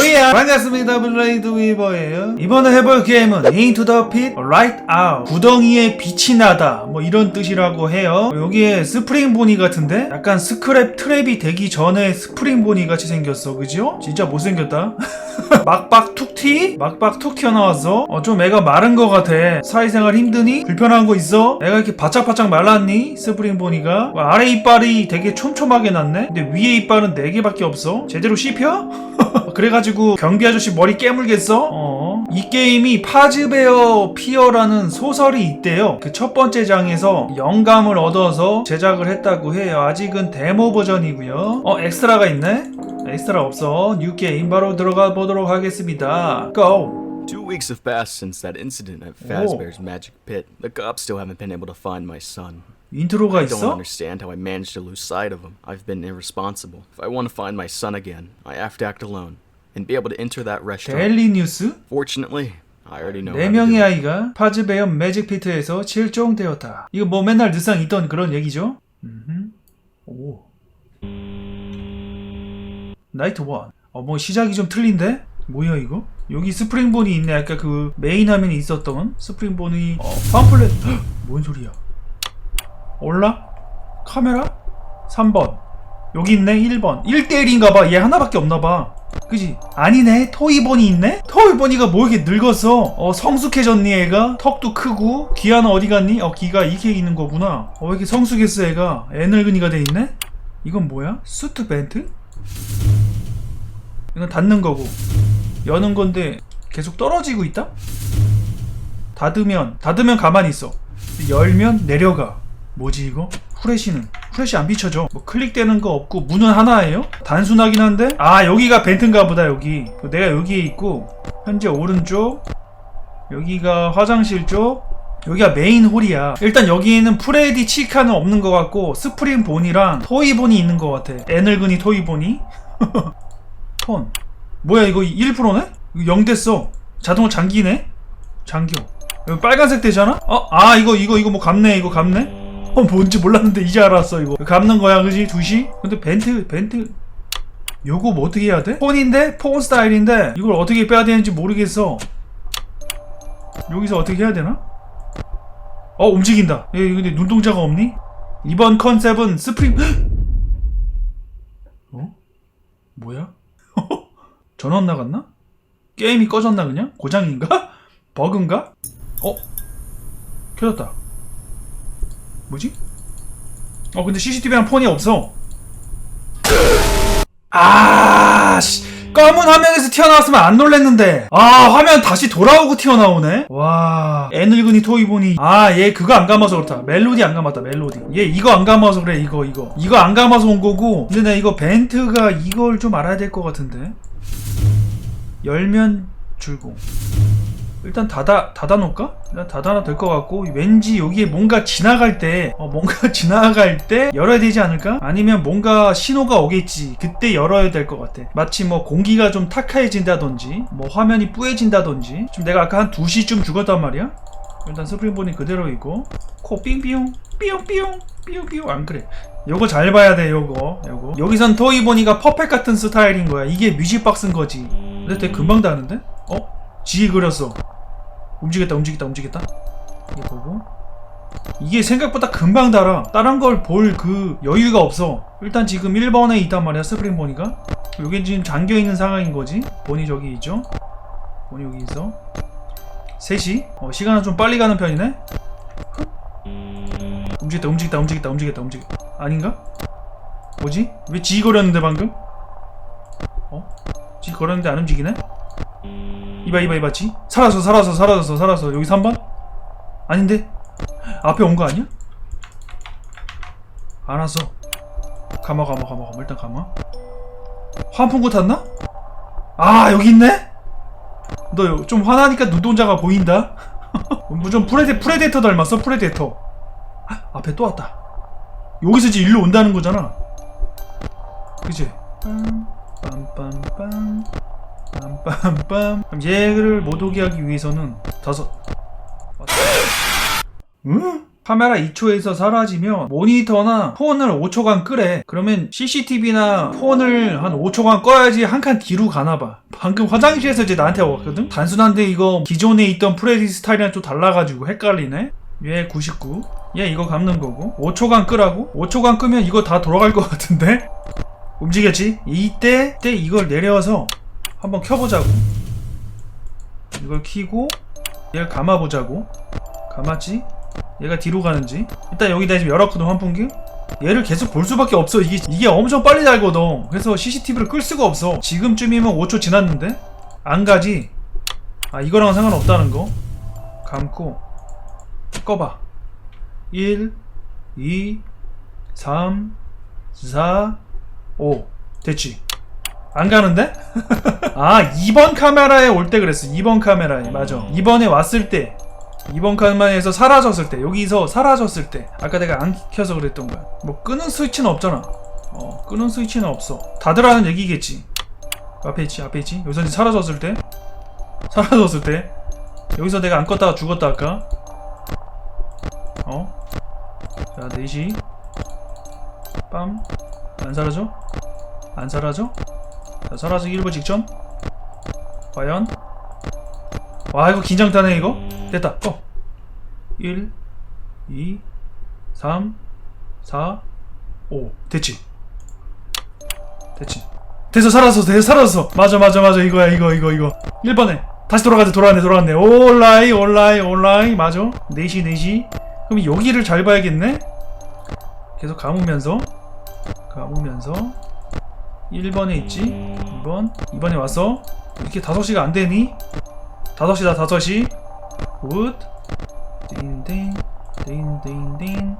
오예 반갑습니다 블레이드 위버예요. 이번에 해볼 게임은 Into the Pit Right Out. 구덩이에 빛이 나다. 뭐 이런 뜻이라고 해요. 여기에 스프링 보니 같은데? 약간 스크랩 트랩이 되기 전에 스프링 보니 같이 생겼어. 그죠? 진짜 못생겼다. 막박 툭튀? 막박 툭 튀어나왔어. 어, 좀 애가 마른 것 같아. 사회생활 힘드니? 불편한 거 있어? 애가 이렇게 바짝바짝 말랐니? 스프링 보니가? 와, 아래 이빨이 되게 촘촘하게 났네. 근데 위에 이빨은 4개밖에 없어. 제대로 씹혀? 그래가지고 경비 아저씨 머리 깨물겠어? 어. 이 게임이 파즈베어 피어라는 소설이 있대요. 그 첫 번째 장에서 영감을 얻어서 제작을 했다고 해요. 아직은 데모 버전이고요. 어, 엑스트라가 있네? 엑스트라 없어. 뉴 게임 바로 들어가 보도록 하겠습니다. 고! Two weeks have passed since that incident at Fazbear's Magic Pit. The cops still haven't been able to find my son. 인트로가 I don't 있어? understand how I managed to lose sight of him. I've been irresponsible. If I want to find my son again, I have to act alone and be able to enter that restaurant. 데일리 뉴스? Fortunately, I already know. 네 명의. 아이가 파즈베어 매직 피트에서 실종되었다. 이거 뭐 맨날 늘상 있던 그런 얘기죠? 음흠. 오. 나이트 원. 어, 뭐 시작이 좀 틀린데? 뭐야 이거? 여기 스프링본이 있네. 아까 그 메인 화면에 있었던 스프링본이 어, 팜플렛. 헉, 뭔 소리야? 올라? 카메라? 3번. 여기 있네. 1번. 1대1인가 봐. 얘 하나밖에 없나 봐. 그지? 아니네. 토이본이 있네? 토이본이가 뭐 이렇게 늙었어? 어, 성숙해졌니, 애가? 턱도 크고? 귀하는 어디 갔니? 어, 귀가 이렇게 있는 거구나. 어, 왜 이렇게 성숙했어, 애가? 애 늙은이가 돼 있네? 이건 뭐야? 수트 벤트? 이건 닫는 거고. 여는 건데 계속 떨어지고 있다? 닫으면, 닫으면 가만히 있어. 열면 내려가. 뭐지 이거? 후레쉬는 후레쉬 안 비춰져 뭐 클릭되는 거 없고 문은 하나예요? 단순하긴 한데 아 여기가 벤트인가 보다 여기 내가 여기에 있고 현재 오른쪽 여기가 화장실 쪽 여기가 메인 홀이야 일단 여기에는 프레디 치카는 없는 것 같고 스프링 본이랑 토이본이 있는 것 같아 애늙은이 토이본이 톤 뭐야 이거 1%네? 이거 0 됐어 자동으로 잠기네 잠겨 여기 빨간색 되잖아? 어? 아 이거 이거 이거 뭐 감네 이거 감네? 어 뭔지 몰랐는데 이제 알았어 이거 감는 거야 그지? 2시? 근데 벤트 벤트 요거 뭐 어떻게 해야 돼? 폰인데? 폰 스타일인데 이걸 어떻게 빼야 되는지 모르겠어 여기서 어떻게 해야 되나? 어 움직인다 여기 근데 눈동자가 없니? 이번 컨셉은 스프링 어? 뭐야? 전원 나갔나? 게임이 꺼졌나 그냥? 고장인가? 버그인가? 어? 켜졌다 뭐지? 어 근데 CCTV랑 폰이 없어. 아 씨. 검은 화면에서 튀어나왔으면 안 놀랬는데. 아 화면 다시 돌아오고 튀어나오네? 와 애늙은이 토이보니. 아 얘 그거 안 감아서 그렇다. 멜로디 안 감았다 멜로디. 얘 이거 안 감아서 그래 이거 이거. 이거 안 감아서 온 거고. 근데 나 이거 벤트가 이걸 좀 알아야 될 것 같은데. 열면 줄공 일단 닫아 닫아 놓을까? 일단 닫아놔 될 것 같고 왠지 여기에 뭔가 지나갈 때 어, 뭔가 지나갈 때 열어야 되지 않을까? 아니면 뭔가 신호가 오겠지. 그때 열어야 될 것 같아. 마치 뭐 공기가 좀 탁해진다든지 뭐 화면이 뿌얘진다든지. 지금 내가 아까 한 2시쯤 죽었단 말이야? 일단 스프링본이 그대로 있고. 코 삥삥 삐용삐용 삐용삐용. 안 그래. 요거 잘 봐야 돼 요거. 요거. 여기선 토이보니가 퍼펙 같은 스타일인 거야. 이게 뮤직박스인 거지. 근데 되게 금방 다는데? 어? 지 그렸어 움직였다 움직였다 움직였다. 이게 보고. 이게 생각보다 금방 달아. 다른 걸 볼 그 여유가 없어. 일단 지금 1번에 있단 말이야 스프링 보니가 여기 지금 잠겨있는 상황인 거지. 본이 저기 있죠? 본이 여기 있어. 3시 어, 시간은 좀 빨리 가는 편이네? 움직였다 움직였다 움직였다 움직였다 움직였다. 아닌가? 뭐지? 왜 지 거렸는데 방금? 어? 지 거렸는데 안 움직이네? 이봐 이봐 이봐 지 살았어 살았어 살았어 살았어 여기 3번? 아닌데? 앞에 온 거 아니야? 알았어 감아 감아 감아 감아 일단 감아 환풍구 탔나? 아 여기 있네? 너 좀 화나니까 눈동자가 보인다? 뭐좀 프레데, 프레데터 닮았어 프레데터 아, 앞에 또 왔다 여기서 이제 일로 온다는 거잖아 그치? 빰빰빰 빰빰빰 그럼 얘를 못 오게 하기 위해서는 다섯. 응? 카메라 2초에서 사라지면 모니터나 폰을 5초간 끄래. 그러면 CCTV나 폰을 한 5초간 꺼야지 한 칸 뒤로 가나봐. 방금 화장실에서 이제 나한테 왔거든? 단순한데 이거 기존에 있던 프레디 스타일이랑 좀 달라가지고 헷갈리네? 얘 99. 얘 이거 감는 거고. 5초간 끄라고? 5초간 끄면 이거 다 돌아갈 것 같은데? 움직였지? 이때, 때 이걸 내려서 한번 켜보자고. 이걸 키고, 얘를 감아보자고. 감았지? 얘가 뒤로 가는지. 일단 여기다 지금 열었거든, 환풍기. 얘를 계속 볼 수밖에 없어. 이게, 이게 엄청 빨리 달거든. 그래서 CCTV를 끌 수가 없어. 지금쯤이면 5초 지났는데? 안 가지? 아, 이거랑은 상관없다는 거. 감고, 꺼봐. 1, 2, 3, 4, 5. 됐지? 안 가는데? 아, 2번 카메라에 올 때 그랬어. 2번 카메라에. 맞아. 2번에 왔을 때. 2번 카메라에서 사라졌을 때. 여기서 사라졌을 때. 아까 내가 안 켜서 그랬던 거야. 뭐, 끄는 스위치는 없잖아. 어, 끄는 스위치는 없어. 다들 하는 얘기겠지. 앞에 있지, 앞에 있지. 여기서 이제 사라졌을 때. 사라졌을 때. 여기서 내가 안 껐다가 죽었다 할까? 어? 자, 4시. 빰. 안 사라져? 안 사라져? 자, 사라지기 일부 직전? 과연? 와, 이거 긴장타네, 이거? 됐다, 꺼. 1, 2, 3, 4, 5. 됐지? 됐지? 됐어, 살았어, 됐어, 살았어. 맞아, 맞아, 맞아. 이거야, 이거, 이거, 이거. 1번에. 다시 돌아가자, 돌아왔네, 돌아왔네. 온라인, 온라인, 온라인. 맞아. 4시, 4시. 그럼 여기를 잘 봐야겠네? 계속 감으면서. 감으면서. 1번에 있지? 2번? 2번에 왔어? 이렇게 5시가 안 되니? 5시다, 5시. 굿. 띵띵, 띵띵띵,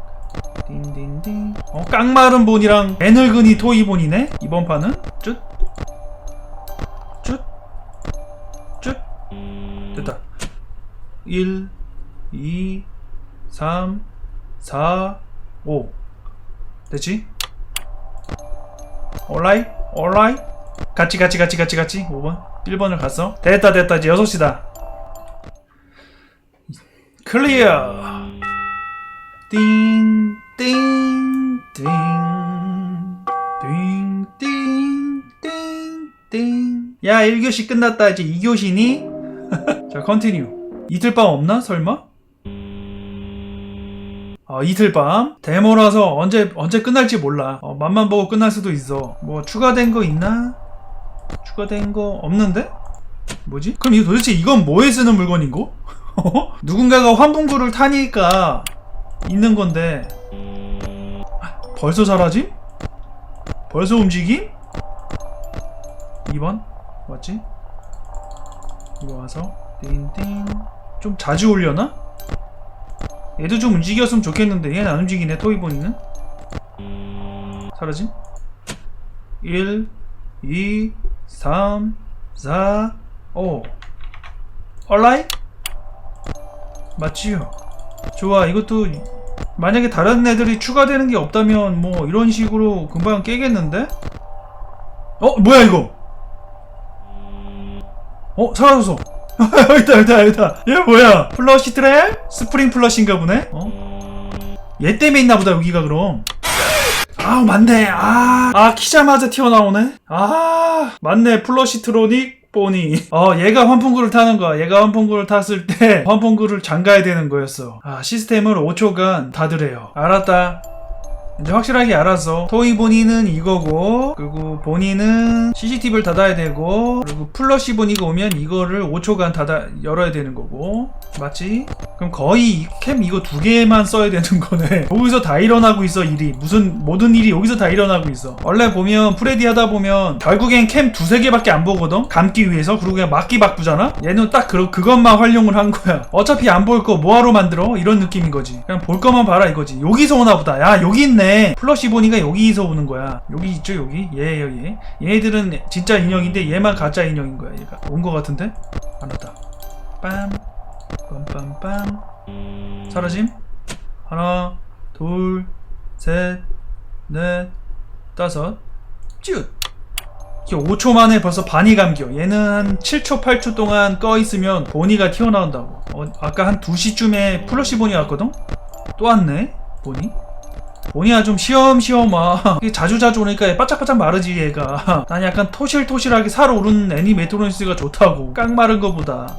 띵띵띵. 어, 깡마른 본이랑 애늙은이 토이 본이네? 이번 판은? 쯧. 쯧. 쯧. 됐다. 1, 2, 3, 4, 5. 됐지? 올라이? 올라이? 같이 같이 같이 같이 같이. 5번. 1번을 갔어. 됐다 됐다. 이제 6시다. 클리어 띵띵띵띵띵띵야 1교시 끝났다. 이제 2교시니? 자 컨티뉴 이틀 밤 없나? 설마? 어, 이틀 밤 데모라서 언제 언제 끝날지 몰라. 어, 맛만 보고 끝날 수도 있어. 뭐 추가된 거 있나? 추가된 거 없는데? 뭐지? 그럼 이거 도대체 이건 뭐에 쓰는 물건인고? 누군가가 환풍구를 타니까 있는 건데 아, 벌써 사라짐? 벌써 움직임? 2번 맞지? 이거 와서 띵띵 좀 자주 올려나? 얘도 좀 움직였으면 좋겠는데 얘는 안 움직이네 토이보니는? 사라짐? 1 2 3 4 5 얼라이? 맞지요. 좋아 이것도 만약에 다른 애들이 추가되는 게 없다면 뭐 이런 식으로 금방 깨겠는데? 어 뭐야 이거? 어 사라졌어 여기다 여기다 여기다. 얘 뭐야? 플러시 트랩? 스프링 플러시인가 보네? 어? 얘 때문에 있나 보다 여기가 그럼. 아 맞네. 아, 아 키자마자 튀어나오네. 아 맞네. 플러시 트로닉 보니. 어 얘가 환풍구를 타는 거야. 얘가 환풍구를 탔을 때 환풍구를 잠가야 되는 거였어. 아 시스템을 5초간 닫으래요. 알았다 이제 확실하게 알았어. 토이 보니는 이거고, 그리고 보니는 CCTV를 닫아야 되고, 그리고 플러시 보니가 오면 이거를 5초간 닫아, 열어야 되는 거고. 맞지? 그럼 거의 캠 이거 두 개만 써야 되는 거네. 여기서 다 일어나고 있어, 일이. 무슨, 모든 일이 여기서 다 일어나고 있어. 원래 보면, 프레디 하다 보면, 결국엔 캠 두세 개밖에 안 보거든? 감기 위해서. 그리고 그냥 막기 바꾸잖아? 얘는 딱 그, 그것만 활용을 한 거야. 어차피 안 볼 거 뭐하러 만들어? 이런 느낌인 거지. 그냥 볼 거만 봐라 이거지. 여기서 오나 보다. 야, 여기 있네. 플러시 보니가 여기서 오는 거야. 여기 있죠, 여기? 얘, 얘, 얘. 얘들은 진짜 인형인데 얘만 가짜 인형인 거야, 얘가. 온 거 같은데? 안 왔다. 빰. 빰빰빰. 사라짐? 하나, 둘, 셋, 넷, 다섯. 쭉! 이게 5초 만에 벌써 반이 감겨. 얘는 한 7초, 8초 동안 꺼 있으면 보니가 튀어나온다고. 어, 아까 한 2시쯤에 플러시 보니 왔거든? 또 왔네 보니 보니야 좀 시험시험 와 이게 자주자주 오니까 바짝바짝 마르지 얘가. 난 약간 토실토실하게 살오른 애니메트로니스가 좋다고. 깡 마른 거보다.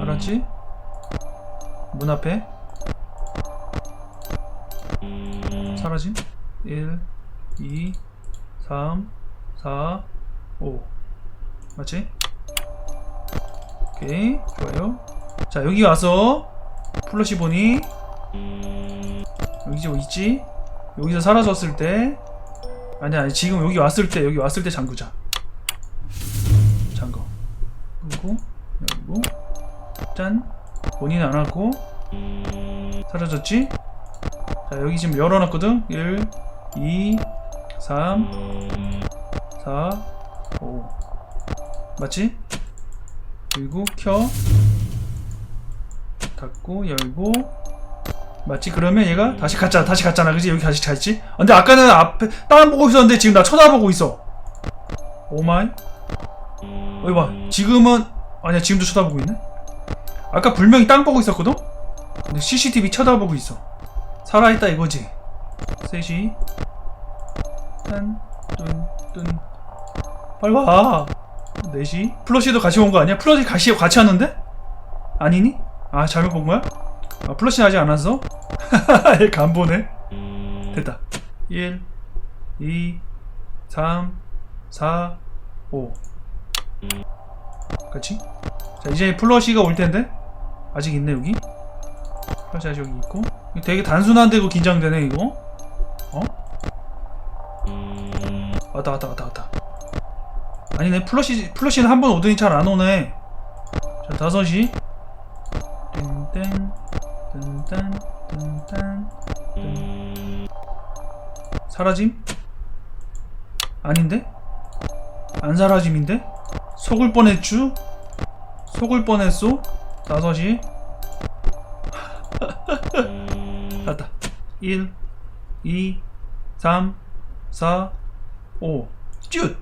알았지? 문 앞에? 사라짐? 1 2 3 4 5 맞지? 오케이. 좋아요. 자 여기 와서 플러시 보니. 여기 좀 있지? 여기서 사라졌을 때 아니 아니 지금 여기 왔을 때 여기 왔을 때 잠그자. 잠궈. 그리고 열고 짠. 본인은 안 왔고. 사라졌지? 자 여기 지금 열어놨거든? 1 2 3 4 5 맞지? 그리고 켜. 닫고 열고 맞지? 그러면 얘가 다시 갔잖아 다시 갔잖아 그지? 여기 다시 갔지? 아, 근데 아까는 앞에 땅 보고 있었는데 지금 나 쳐다보고 있어 오마이 어이 봐 지금은 아니야 지금도 쳐다보고 있네 아까 분명히 땅 보고 있었거든? 근데 CCTV 쳐다보고 있어 살아있다 이거지 셋이 딴 뚠 뚠 빨리 와 넷이 플러시도 같이 온 거 아니야? 플러시 같이 같이 왔는데? 아니니? 아 잘못 본 거야? 아 플러시 안 왔어? 얘간 보네. 됐다. 1 2 3 4 5 그치? 자 이제 플러시가 올 텐데? 아직 있네 여기? 플러시 아직 여기 있고. 되게 단순한데 이거 긴장되네 이거? 어? 왔다 왔다 왔다 왔다. 아니네 플러시 플러시는 한 번 오더니 잘 안 오네. 자 다섯 사라짐? 아닌데? 안 사라짐인데? 속을 뻔했쥬? 속을 뻔했소? 다섯이 갔다 1 2 3 4 5 쭈!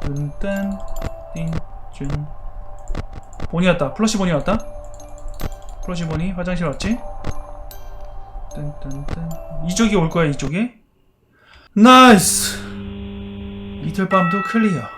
뜬딴 띵준 본이 왔다 플러시 본이 왔다 플러시 본이 화장실 왔지 뜬뜬뜬 이쪽이 올 거야 이쪽에 나이스! 이틀 밤도 클리어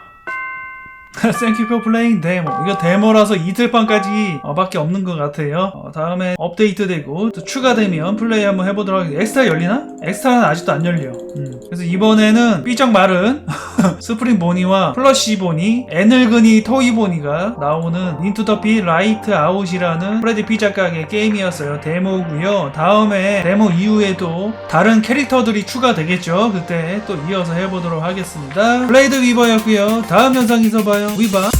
You for playing demo. 이거 데모라서 이틀판까지 어, 밖에 없는 것 같아요. 어, 다음에 업데이트 되고 또 추가되면 플레이 한번 해보도록 하겠습니다. 엑스트라 열리나? 엑스트라는 아직도 안 열려. 음. 그래서 이번에는 삐쩍 마른 스프링 보니와 플러시 보니, 애늙은이 토이 보니가 나오는 인투 더피 라이트 아웃이라는 프레디 피자 가게 게임이었어요. 데모고요. 다음에 데모 이후에도 다른 캐릭터들이 추가되겠죠. 그때 또 이어서 해보도록 하겠습니다. 블레이드 위버였고요. 다음 영상에서 봐요. 위바.